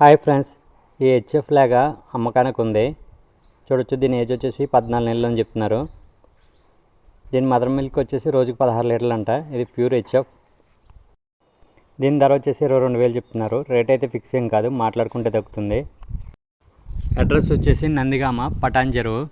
Hi friends ఈ HF లాగా అమ్మకానికి ఉంది చూడొచ్చు దీని ఏజ్ వచ్చేసి పద్నాలుగు నెలలు అని చెప్తున్నారు. దీని మదర్ మిల్క్ వచ్చేసి రోజుకి పదహారు లీటర్లు అంట ఇది ప్యూర్ హెచ్ఎఫ్. దీని ధర వచ్చేసి ఇరవై రెండు వేలు చెప్తున్నారు. రేట్ అయితే ఫిక్స్ ఏం కాదు మాట్లాడుకుంటే తగ్గుతుంది. అడ్రస్ వచ్చేసి నందిగామ పటాన్ చెరువు